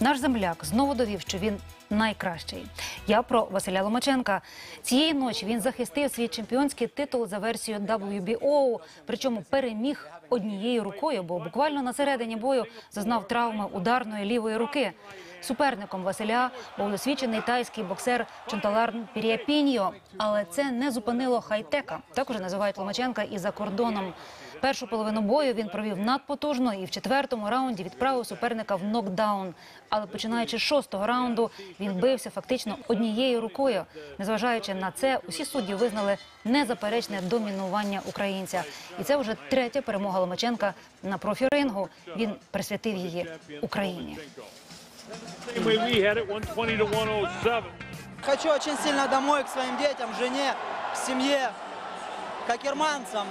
Наш земляк знову довів, що він найкращий. Я про Василя Ломаченка. Цієї ночі він захистив свій чемпіонський титул за версією WBO, причому переміг однією рукою, бо буквально на середині бою зазнав травми ударної лівої руки. Суперником Василя був досвідчений тайський боксер Чонталарн Піріапіньо. Але це не зупинило хай-тека. Так уже називають Ломаченка і за кордоном. Першу половину бою він провів надпотужно і в четвертому раунді відправив суперника в нокдаун. Але починаючи з шостого раунду, він бився фактично однією рукою. Незважаючи на це, усі судді визнали незаперечне домінування українця. І це вже третя перемога Ломаченка на профірингу. Він присвятив її Україні. Хочу очень сильно домой к своим детям, жене, семье, к акерманцам.